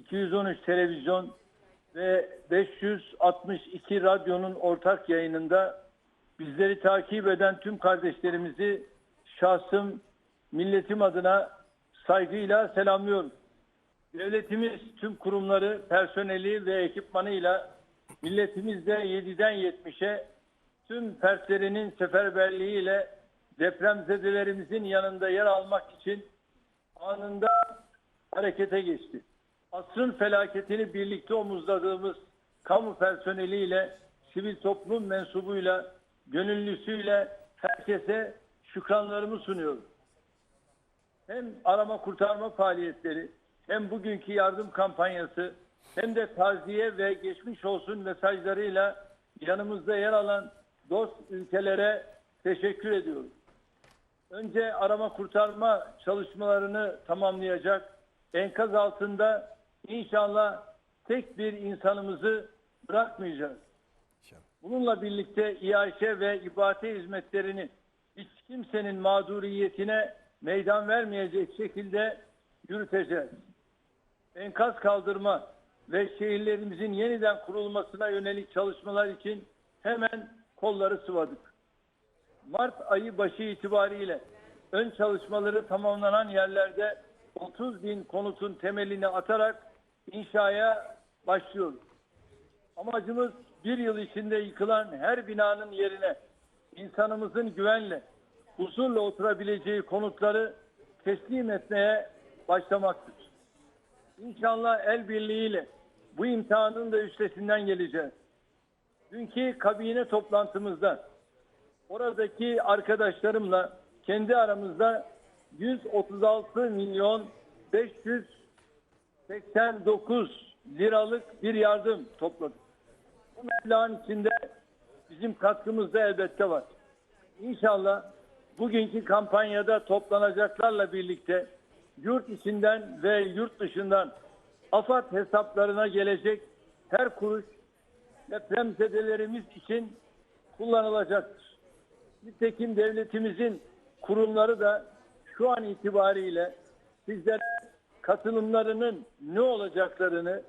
213 televizyon ve 562 radyonun ortak yayınında bizleri takip eden tüm kardeşlerimizi şahsım, milletim adına saygıyla selamlıyorum. Devletimiz tüm kurumları, personeli ve ekipmanıyla milletimizde 7'den 70'e tüm fertlerinin seferberliğiyle depremzedelerimizin yanında yer almak için anında harekete geçti. Asrın felaketini birlikte omuzladığımız kamu personeliyle, sivil toplum mensubuyla, gönüllüsüyle herkese şükranlarımı sunuyorum. Hem arama kurtarma faaliyetleri, hem bugünkü yardım kampanyası, hem de taziye ve geçmiş olsun mesajlarıyla yanımızda yer alan dost ülkelere teşekkür ediyorum. Önce arama kurtarma çalışmalarını tamamlayacak. Enkaz altında inşallah tek bir insanımızı bırakmayacağız. Bununla birlikte İAŞ ve İBATE hizmetlerini hiç kimsenin mağduriyetine meydan vermeyecek şekilde yürüteceğiz. Enkaz kaldırma ve şehirlerimizin yeniden kurulmasına yönelik çalışmalar için hemen kolları sıvadık. Mart ayı başı itibariyle ön çalışmaları tamamlanan yerlerde 30 bin konutun temelini atarak inşaya başlıyoruz. Amacımız bir yıl içinde yıkılan her binanın yerine insanımızın güvenle, huzurla oturabileceği konutları teslim etmeye başlamaktır. İnşallah el birliğiyle bu imtihanın da üstesinden geleceğiz. Dünkü kabine toplantımızda oradaki arkadaşlarımla kendi aramızda 136 milyon 589 liralık bir yardım topladık. Bu meblağın içinde bizim katkımız da elbette var. İnşallah bugünkü kampanyada toplanacaklarla birlikte yurt içinden ve yurt dışından AFAD hesaplarına gelecek her kuruş depremzedelerimiz için kullanılacaktır. Nitekim devletimizin kurumları da şu an itibariyle sizlere katılımlarının ne olacaklarını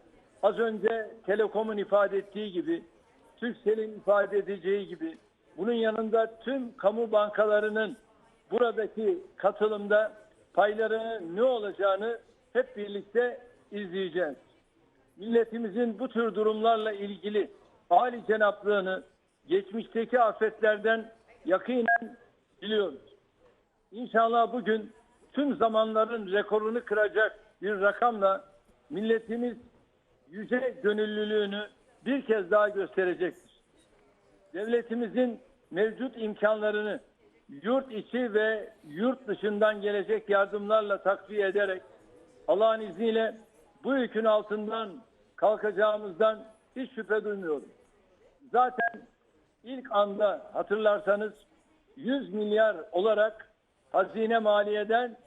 az önce Telekom'un ifade ettiği gibi, Türkcell'in ifade edeceği gibi bunun yanında tüm kamu bankalarının buradaki katılımda paylarının ne olacağını hep birlikte izleyeceğiz. Milletimizin bu tür durumlarla ilgili hali cenaplığını geçmişteki afetlerden yakinen biliyoruz. İnşallah bugün tüm zamanların rekorunu kıracak bir rakamla milletimiz yüce gönüllülüğünü bir kez daha gösterecektir. Devletimizin mevcut imkanlarını yurt içi ve yurt dışından gelecek yardımlarla takviye ederek Allah'ın izniyle bu yükün altından kalkacağımızdan hiç şüphe duymuyorum. Zaten ilk anda hatırlarsanız 100 milyar olarak hazine maliyeden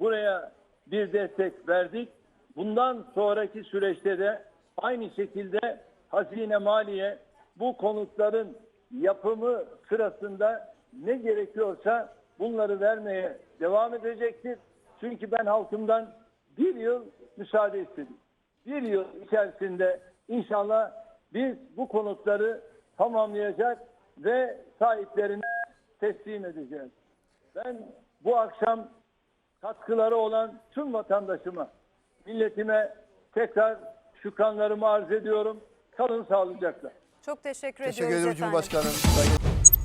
buraya bir destek verdik. Bundan sonraki süreçte de aynı şekilde hazine maliye bu konutların yapımı sırasında ne gerekiyorsa bunları vermeye devam edecektir. Çünkü ben halkımdan bir yıl müsaade istedim. Bir yıl içerisinde inşallah biz bu konutları tamamlayacak ve sahiplerine teslim edeceğiz. Ben bu akşam katkıları olan tüm vatandaşıma, milletime tekrar şükranlarımı arz ediyorum. Kalın sağlıcakla. Çok teşekkür, Teşekkür ediyoruz ederim efendim. Cumhurbaşkanım. Saygı-